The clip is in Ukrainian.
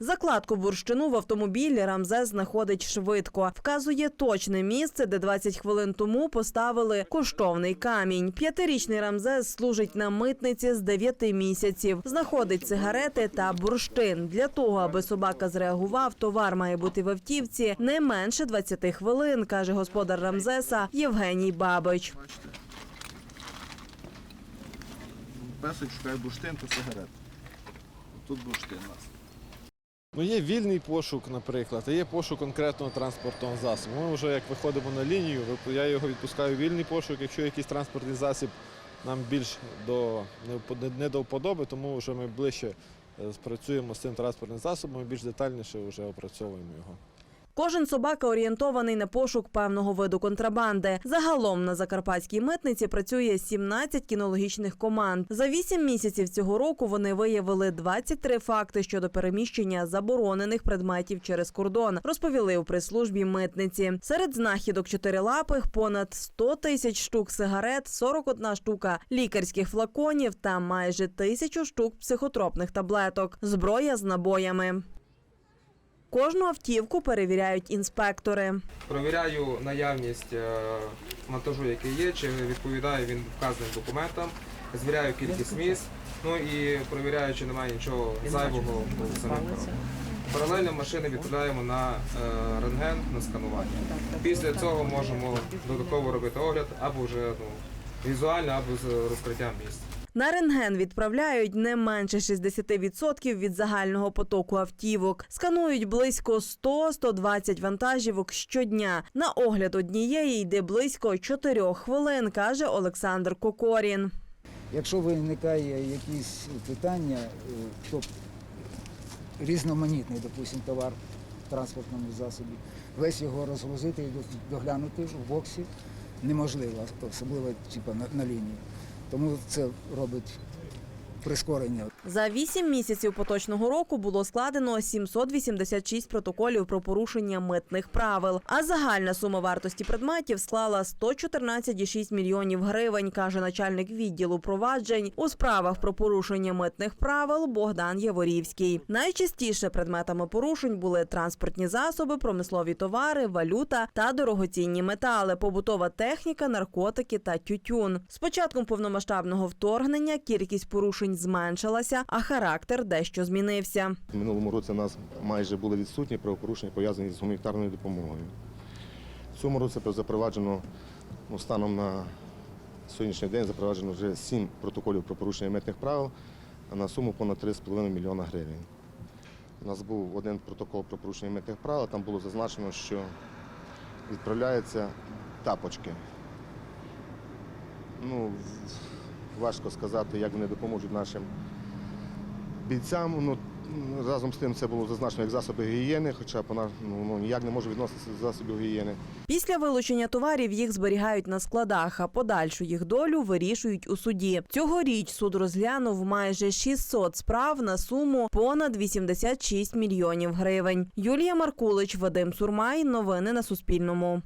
Закладку бурщину в автомобілі Рамзес знаходить швидко. Вказує точне місце, де 20 хвилин тому поставили коштовний камінь. П'ятирічний Рамзес служить на митниці з 9 місяців. Знаходить сигарети та бурштин. Для того, аби собака зреагував, товар має бути в автівці не менше 20 хвилин, каже господар Рамзеса Євгеній Бабич. Песик шукає бурштин та сигарет. Тут бурштин у нас. Ну, є вільний пошук, наприклад, а є пошук конкретного транспортного засобу. Ми вже як виходимо на лінію, я його відпускаю в вільний пошук. Якщо якийсь транспортний засіб нам більш до не до вподоби, тому вже ми ближче е, спрацюємо з цим транспортним засобом і більш детальніше вже опрацьовуємо його. Кожен собака орієнтований на пошук певного виду контрабанди. Загалом на закарпатській митниці працює 17 кінологічних команд. За 8 місяців цього року вони виявили 23 факти щодо переміщення заборонених предметів через кордон. Розповіли у прес-службі митниці. Серед знахідок чотирилапих понад 100 тисяч штук сигарет, 41 штука лікарських флаконів та майже тисячу штук психотропних таблеток. Зброя з набоями. Кожну автівку перевіряють інспектори. Провіряю наявність е, монтажу, який є, чи відповідає він вказаним документам, звіряю кількість місць, ну і провіряю, чи немає нічого зайвого у самих коробках. Паралельно машини відправляємо на е, рентген на сканування. Після цього можемо додатково робити огляд або вже ну, візуально, або з розкриттям місць. На рентген відправляють не менше 60% від загального потоку автівок. Сканують близько 100-120 вантажівок щодня. На огляд однієї йде близько 4 хвилин, каже Олександр Кокорін. Якщо виникає якісь питання, е, то різноманітний, допустим, товар в транспортному засобі, весь його розгрузити і доглянути в боксі неможливо, особливо типу, на, на лінії. Тому це робить прискорення. За 8 місяців поточного року було складено 786 протоколів про порушення митних правил. А загальна сума вартості предметів склала 114,6 мільйонів гривень, каже начальник відділу проваджень у справах про порушення митних правил Богдан Яворівський. Найчастіше предметами порушень були транспортні засоби, промислові товари, валюта та дорогоцінні метали, побутова техніка, наркотики та тютюн. З початком повномасштабного вторгнення кількість порушень зменшилася, а характер дещо змінився. В минулому році у нас майже були відсутні правопорушення, пов'язані з гуманітарною допомогою. В цьому році запроваджено ну, станом на сьогоднішній день запроваджено вже сім протоколів про порушення митних правил на суму понад 3,5 мільйона гривень. У нас був один протокол про порушення митних правил, там було зазначено, що відправляються тапочки. Ну, важко сказати, як вони допоможуть нашим бійцям. Ну, разом з тим це було зазначено як засоби гігієни, хоча вона ну, ну, ніяк не може відноситися до засобів гігієни. Після вилучення товарів їх зберігають на складах, а подальшу їх долю вирішують у суді. Цьогоріч суд розглянув майже 600 справ на суму понад 86 мільйонів гривень. Юлія Маркулич, Вадим Сурмай. Новини на Суспільному.